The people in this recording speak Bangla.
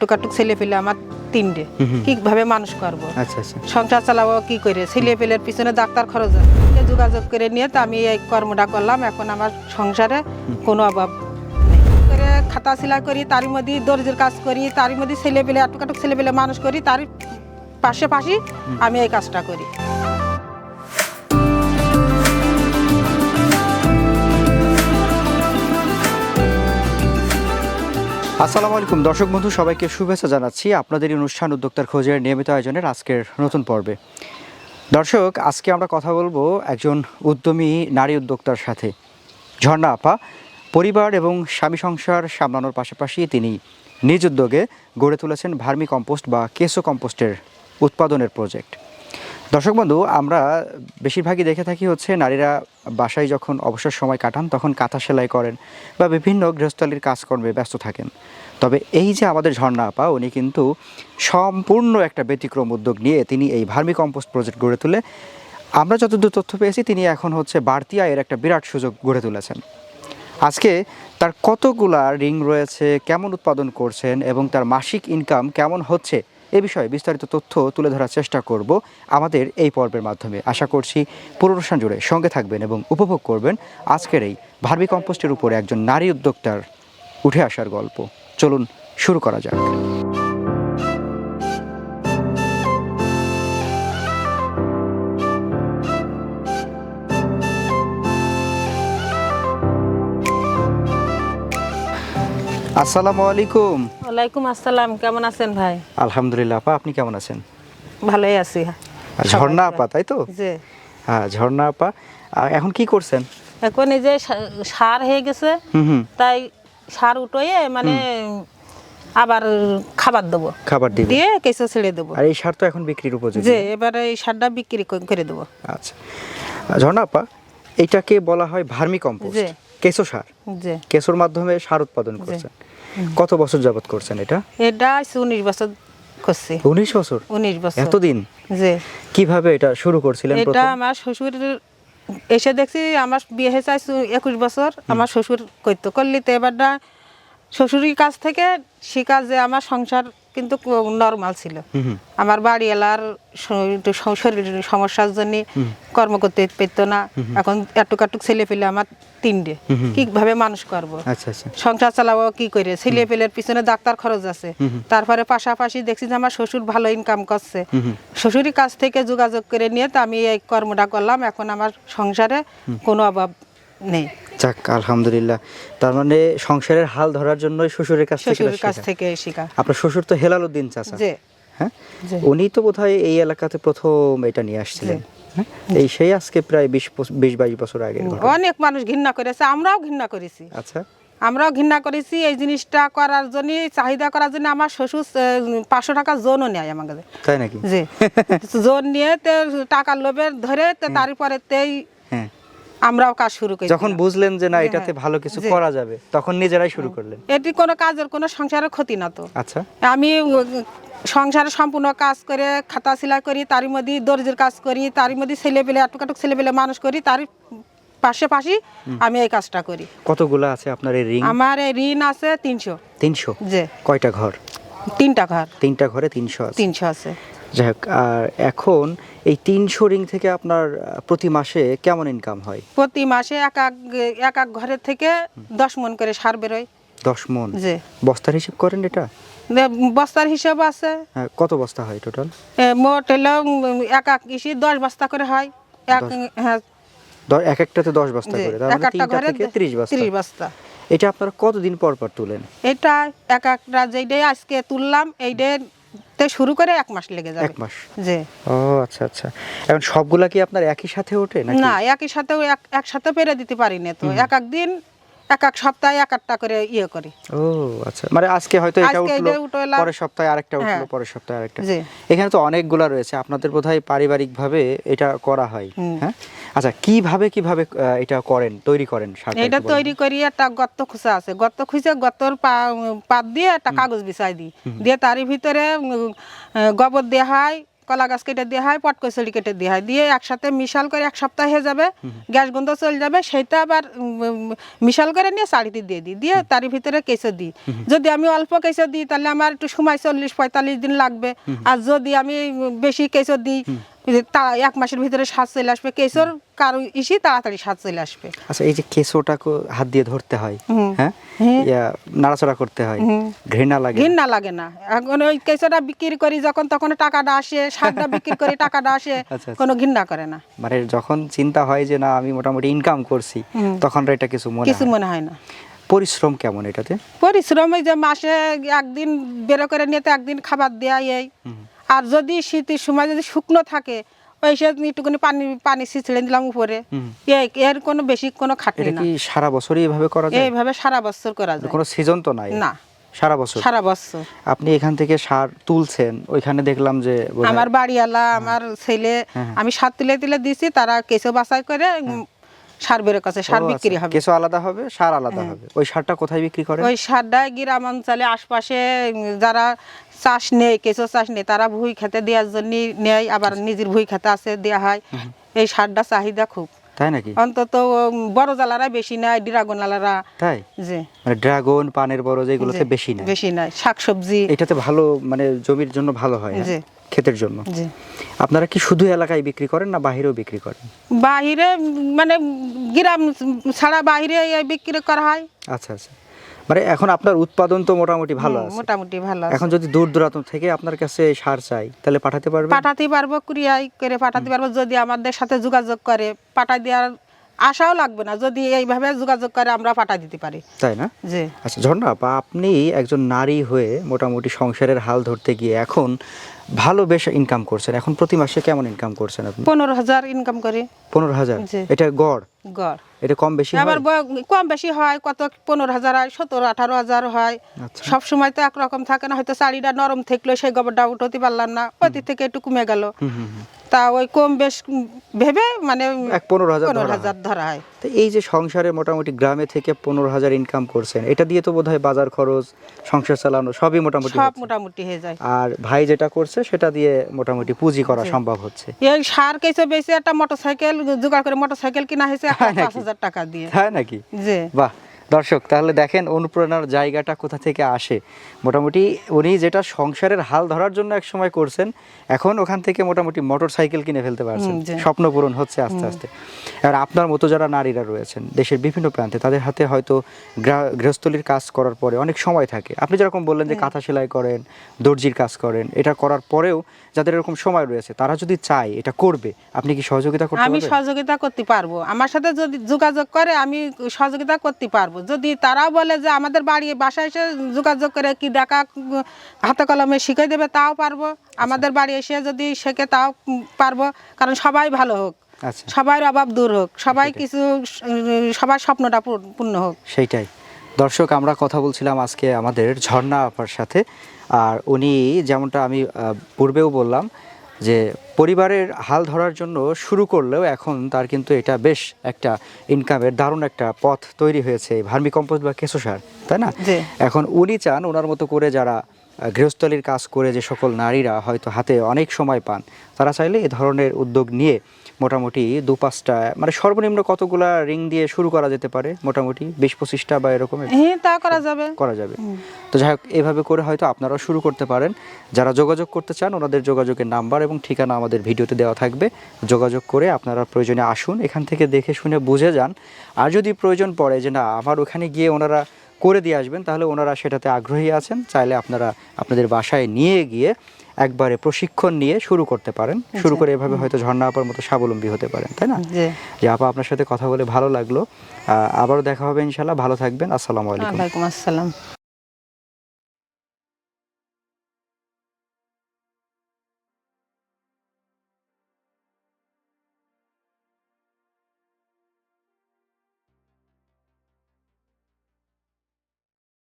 টুকাটুক ছেলে পেলে আমার তিনটে। কীভাবে মানুষ করব? আচ্ছা আচ্ছা। সংসার চালাবো কি করে? ছেলে পেলের পিছনে ডাক্তার খরচ যোগাযোগ করে নিয়ে তো আমি এই কর্মটা করলাম। এখন আমার সংসারে কোনো অভাব করে খাতা সেলাই করি তারই মধ্যে দর্জির কাজ করি তারই মধ্যে ছেলে পেলে আটুকাটুক ছেলে পেলে মানুষ করি তার পাশে পাশে আমি এই কাজটা করি। আসসালামু আলাইকুম। দর্শক বন্ধু, সবাইকে শুভেচ্ছা জানাচ্ছি আপনাদের অনুষ্ঠান উদ্যোক্তার খোঁজের নিয়মিত আয়োজনের আজকের নতুন পর্বে। দর্শক, আজকে আমরা কথা বলব একজন উদ্যমী নারী উদ্যোক্তার সাথে। ঝর্ণা আপা, পরিবার এবং স্বামী সংসার সামলানোর পাশাপাশি তিনি নিজ উদ্যোগে গড়ে তুলেছেন ভার্মি কম্পোস্ট বা কেসো কম্পোস্টের উৎপাদনের প্রজেক্ট। দর্শক বন্ধু, আমরা বেশিরভাগই দেখে থাকি হচ্ছে নারীরা বাসায় যখন অবসর সময় কাটান, তখন কাঁথা সেলাই করেন বা বিভিন্ন গৃহস্থলীর কাজকর্মে ব্যস্ত থাকেন। তবে এই যে আমাদের ঝর্ণা আপা, উনি কিন্তু সম্পূর্ণ একটা ব্যতিক্রম উদ্যোগ নিয়ে তিনি এই ভার্মি কম্পোস্ট প্রজেক্ট গড়ে তুলে, আমরা যতদূর তথ্য পেয়েছি, তিনি এখন হচ্ছে বাড়তি আয়ের একটা বিরাট সুযোগ গড়ে তুলেছেন। আজকে তার কতগুলা রিং রয়েছে, কেমন উৎপাদন করছেন এবং তার মাসিক ইনকাম কেমন হচ্ছে এ বিষয়ে বিস্তারিত তথ্য তুলে ধরার চেষ্টা করব আমাদের এই পর্বের মাধ্যমে। আশা করছি পুরো জুড়ে সঙ্গে থাকবেন এবং উপভোগ করবেন আজকের এই ভার্মি কম্পোস্টের উপরে একজন নারী উদ্যোক্তার উঠে আসার গল্প। চলুন শুরু করা যাক। আসসালামু আলাইকুম। ওয়ালাইকুম আসসালাম কেমন আছেন ভাই? আলহামদুলিল্লাহ আপা আপনি কেমন আছেন? ভালোই আছি। ঝর্ণা আপা তাই তো? যে হ্যাঁ ঝর্ণা আপা। এখন কি করছেন? এখন এই যে সার হয়ে গেছে তাই সার উঠোয়ে মানে আবার খাবার দেবো। খাবার দিবে। দিয়ে কেঁচো ছেড়ে দেবো। আর এই সার তো এখন বিক্রির উপযোগী। যে এবারে এই সারটা বিক্রি করে দেবো। আচ্ছা। ঝর্ণা আপা এটাকে বলা হয় ভার্মি কম্পোস্ট। জি। কেঁচো সার। কেঁচোর মাধ্যমে সার উৎপাদন করছেন। কত বছর যাবত করছেন এটা? এটা উনিশ বছর করছি। উনিশ বছর? উনিশ বছর। এতদিন? যে কীভাবে এটা শুরু করছিলেন এটা আমার শ্বশুর এসে দেখছি আমার বিয়ে হয়েছে একুশ বছর আমার শ্বশুর করতো করলি তো এবারটা শ্বশুরের কাছ থেকে শিখা যে আমার সংসার কিন্তু নর্মাল ছিল। আমার বাড়ি এলার শরীরের সমস্যার জন্য কর্ম করতে পেতো না। এখন এটুক এটুক ছেলে পেলে আমার তিনটে। কীভাবে মানুষ করব? আচ্ছা আচ্ছা। সংসার চালাবো কি করে? ছেলে পেলের পিছনে ডাক্তার খরচ আছে। তারপরে পাশাপাশি দেখছি যে আমার শ্বশুর ভালো ইনকাম করছে। শ্বশুরের কাছ থেকে যোগাযোগ করে নিয়ে তো আমি এই কর্মটা করলাম। এখন আমার সংসারে কোনো অভাব নেই। যাক আলহামদুলিল্লাহ। তার মানে সংসারের হাল ধরার জন্যই শ্বশুরের কাছ থেকে শ্বশুরের কাছ থেকে শিখা। আপনার শ্বশুর তো হেলাল উদ্দিন চাচা হ্যাঁ? উনি তো বোধহয় এই এলাকাতে প্রথম এটা নিয়ে আসছিলেন। হ্যাঁ? এই সেই আজকে প্রায় বিশ বিশ বাইশ বছর ঘটনা। অনেক মানুষ ঘৃণা করেছে আমরাও ঘৃণা করেছি। আচ্ছা। আমরাও ঘৃণা করেছি এই জিনিসটা করার জন্য চাহিদা করার জন্য আমার শ্বশুর পাঁচশো টাকা জোনও নেয় আমার কাছে তাই নাকি? যে জোন নিয়ে তে টাকার লোভের ধরে তে তারপরে তেই আমরাও কাজ শুরু করি যখন বুঝলেন যে না হ্যাঁ, এটাতে ভালো কিছু করা যাবে তখন নিজেরাই শুরু করলেন। এটি কোনো কাজের কোনো সংসারের ক্ষতি না তো। আচ্ছা। আমি সংসারে সম্পূর্ণ কাজ করে খাতা সেলাই করি তারই মধ্যে দর্জির কাজ করি তারই মধ্যে ছেলে পেলে আটুকাটুক ছেলে পেলে মানুষ করি তারই পাশে পাশে আমি এই কাজটা করি। কতগুলো আছে আপনার এই রিং? আমার এই ঋণ আছে তিনশো। তিনশো? যে কয়টা ঘর? তিনটা ঘর। তিনটা ঘরে তিনশো আছে। তিনশো আছে। যাই হোক আর এখন এই তিনশো রিং থেকে আপনার প্রতি মাসে কেমন ইনকাম হয়? প্রতি মাসে এক এক এক এক ঘরের থেকে দশ মন করে সার বেরোয়। দশ মন? যে বস্তার হিসেব করেন এটা? বস্তার হিসাব আছে। হ্যাঁ, কত বস্তা হয় টোটাল মোট হলো এক এক ইসি দশ বস্তা করে হয়। এক হ্যাঁ। এক একটাতে দশ বস্তা করে তার এক মানে একটা ঘরে ত্রিশ বস্তা। ত্রিশ বস্তা। এটা আপনারা কতদিন পর পর তুলেন? এটা এক একটা যেইটাই আজকে তুললাম শুরু করে এক মাস লেগে যাবে। এক মাস? যে ও আচ্ছা আচ্ছা। এখন সবগুলা কি আপনার একই সাথে ওঠে নাকি? না একই সাথে এক একসাথে পেরে দিতে পারি না তো। এক এক দিন এক এক সপ্তাহে এক একটা করে ইয়ে করি। ও আচ্ছা। মানে আজকে হয়তো এটা উঠল পরের সপ্তাহে আরেকটা উঠল হ্যাঁ। পরের সপ্তাহে আরেকটা। জি। এখানে তো অনেকগুলা রয়েছে। আপনাদের বোধহয় পারিবারিক ভাবে এটা করা হয়। হ্যাঁ? আচ্ছা কীভাবে কীভাবে এটা করেন তৈরি করেন এটা তৈরি করি একটা গর্ত খুঁজা আছে। গর্ত খুঁজে গর্তর পাত দিয়ে একটা কাগজ বিছাই দিই। দিয়ে তারই ভিতরে গোবর দেওয়া হয় কলা গাছ কেটে দেওয়া হয় পটকচড়ি কেটে দেওয়া হয়। দিয়ে একসাথে মিশাল করে এক সপ্তাহ হয়ে যাবে গ্যাস গন্ধ চলে যাবে সেটা আবার মিশাল করে নিয়ে শাড়িতে দিয়ে দিই। দিয়ে তার ভিতরে কেঁচো দিই। যদি আমি অল্প কেঁচো দিই তাহলে আমার একটু সময় চল্লিশ পঁয়তাল্লিশ দিন লাগবে। আর যদি আমি বেশি কেঁচো দিই তা এক মাসের ভিতরে স্বাদ চলে আসবে কারও ইসি তাড়াতাড়ি স্বাদ চলে আসবে। আচ্ছা এই যে হাত দিয়ে ধরতে হয় হ্যাঁ? নাড়াচাড়া করতে হয় ঘৃণা লাগে ঘৃণা লাগে না। এখন ওই বিক্রি করি যখন তখন টাকাটা আসে শাকটা বিক্রি করি টাকাটা আসে আচ্ছা, আচ্ছা। কোনো ঘৃণা করে না। মানে যখন চিন্তা হয় যে না আমি মোটামুটি ইনকাম করছি তখন এটা কিছু মনে কিছু হয়। মনে হয় না। পরিশ্রম কেমন এটাতে? পরিশ্রম যে মাসে একদিন বেরো করে নিয়ে তো একদিন খাবার দেয়া এই। আর যদি শীতের সময় যদি শুকনো থাকে ওই সে একটুখানি পানি পানি ছিঁচড়ে দিলাম উপরে এর কোনো বেশি কোনো খাটনি না। সারা বছরই এভাবে করা যায়? এইভাবে সারা বছর করা যায়। কোনো সিজন তো নাই? না। সারা বছর? সারা বছর। আপনি এখান থেকে সার তুলছেন ওইখানে দেখলাম যে আমার বাড়িওয়ালা আমার ছেলে হ্যাঁ। আমি সার তুলে তুলে দিছি তারা কেঁচো বাছাই করে কাছে সার বিক্রি আচ্ছা, হবে। কিছু আলাদা হবে সার আলাদা হবে। ওই সারটা কোথায় বিক্রি করে? ওই সারটা গ্রাম অঞ্চলে আশপাশে যারা চাষ নেই কেঁচো চাষ নেই তারা ভুই খেতে দেওয়ার জন্য নেয় আবার নিজের ভুই খেতে আছে দেওয়া হয়। এই সারটা চাহিদা খুব। তাই নাকি? অন্তত বড় জ্বালারা বেশি তাই? যে। মানে ড্রাগন পানের বড় যেগুলোতে বেশি বেশি নেয় শাকসবজি। এটাতে ভালো মানে জমির জন্য ভালো হয় হ্যাঁ? জি। ক্ষেতের জন্য। আপনারা কি শুধু এলাকায় বিক্রি করেন না বাহিরেও বিক্রি করেন? বাহিরে মানে গ্রাম ছাড়া বাহিরে বিক্রি করা হয়। আচ্ছা আচ্ছা। মানে এখন আপনার উৎপাদন তো মোটামুটি ভালো আছে। মোটামুটি ভালো আছে। এখন যদি দূর দূরান্ত থেকে আপনার কাছে সার চাই তাহলে পাঠাতে পারবেন? পাঠাতে পারব কুরিয়ায় করে পাঠাতে পারব। যদি আমাদের সাথে যোগাযোগ করে পাঠাই দেওয়ার আশাও লাগবে না যদি এইভাবে যোগাযোগ করে আমরা পাঠাই দিতে পারি। তাই না? যে আচ্ছা ঝর্ণা আপা আপনি একজন নারী হয়ে মোটামুটি সংসারের হাল ধরতে গিয়ে এখন ভালো বেশ ইনকাম করছেন। এখন প্রতি মাসে কেমন ইনকাম করছেন আপনি? পনেরো হাজার ইনকাম করি। পনেরো হাজার? এটা গড়? গড়। এটা কম বেশি হয়? আবার কম বেশি হয় কত পনেরো হাজার হয় সতেরো আঠারো হাজার হয়। আচ্ছা। সব সময় তো একরকম থাকে না হয়তো শাড়িটা নরম থাকল সেই গোবরটা উঠতে পারলাম না ওই থেকে একটু কমে গেল। হুম, হুম, হুম। তা ওই কম বেশ ভেবে মানে এক পনেরো হাজার পনেরো হাজার ধরা হয়। তো এই যে সংসারে মোটামুটি গ্রামে থেকে পনেরো হাজার ইনকাম করছেন এটা দিয়ে তো বোধহয় বাজার খরচ সংসার চালানো সবই মোটামুটি সব মোটামুটি হয়ে যায়। আর ভাই যেটা করছে সেটা দিয়ে মোটামুটি পুঁজি করা সম্ভব হচ্ছে। এই সার কেসে বেশি একটা মোটর সাইকেল জোগাড় করে মোটর সাইকেল কিনা হয়েছে নাকি? পাঁচ হাজার টাকা দিয়ে। তাই নাকি? যে বাহ! দর্শক তাহলে দেখেন অনুপ্রেরণার জায়গাটা কোথা থেকে আসে। মোটামুটি উনি যেটা সংসারের হাল ধরার জন্য এক সময় করছেন এখন ওখান থেকে মোটামুটি মোটর সাইকেল কিনে ফেলতে পারছেন। স্বপ্ন পূরণ হচ্ছে আস্তে আস্তে। আর আপনার মতো যারা নারীরা রয়েছেন দেশের বিভিন্ন প্রান্তে তাদের হাতে হয়তো গৃহস্থলীর কাজ করার পরে অনেক সময় থাকে। আপনি যেরকম বললেন যে কাঁথা সেলাই করেন দর্জির কাজ করেন এটা করার পরেও যাদের এরকম সময় রয়েছে তারা যদি চায় এটা করবে আপনি কি সহযোগিতা করতে আমি সহযোগিতা করতে পারব। আমার সাথে যদি যোগাযোগ করে আমি সহযোগিতা করতে পারব। যদি তারা বলে যে আমাদের বাড়ি বাসায় এসে যোগাযোগ করে কি দেখা হাতে কলমে শিখে দেবে তাও পারব। আমাদের বাড়ি এসে যদি শেখে তাও পারব। কারণ সবাই ভালো হোক। আচ্ছা। সবাই অভাব দূর হোক। সবাই কিছু সবার স্বপ্নটা পূর্ণ হোক। সেইটাই দর্শক আমরা কথা বলছিলাম আজকে আমাদের ঝর্ণা আপার সাথে। আর উনি যেমনটা আমি পূর্বেও বললাম যে পরিবারের হাল ধরার জন্য শুরু করলেও এখন তার কিন্তু এটা বেশ একটা ইনকামের দারুণ একটা পথ তৈরি হয়েছে ভার্মি কম্পোস্ট বা কেঁচো সার তাই না? এখন উনি চান ওনার মতো করে যারা গৃহস্থলীর কাজ করে যে সকল নারীরা হয়তো হাতে অনেক সময় পান তারা চাইলে এ ধরনের উদ্যোগ নিয়ে মোটামুটি দু পাঁচটা মানে সর্বনিম্ন কতগুলা রিং দিয়ে শুরু করা যেতে পারে? মোটামুটি বিশ পঁচিশটা বা এরকম? হ্যাঁ তা করা যাবে। করা যাবে। তো যাই হোক এভাবে করে হয়তো আপনারাও শুরু করতে পারেন। যারা যোগাযোগ করতে চান ওনাদের যোগাযোগের নাম্বার এবং ঠিকানা আমাদের ভিডিওতে দেওয়া থাকবে। যোগাযোগ করে আপনারা প্রয়োজনে আসুন এখান থেকে দেখে শুনে বুঝে যান। আর যদি প্রয়োজন পড়ে যে না আমার ওখানে গিয়ে ওনারা করে দিয়ে আসবেন তাহলে ওনারা সেটাতে আগ্রহী আছেন। চাইলে আপনারা আপনাদের বাসায় নিয়ে গিয়ে একবারে প্রশিক্ষণ নিয়ে শুরু করতে পারেন। শুরু করে এভাবে হয়তো ঝর্ণা আপার মতো স্বাবলম্বী হতে পারেন তাই না? জি। যে আপা আপনার সাথে কথা বলে ভালো লাগল। আবারও দেখা হবে ইনশাল্লাহ ভালো থাকবেন। আসসালামু আলাইকুম। আসসালাম।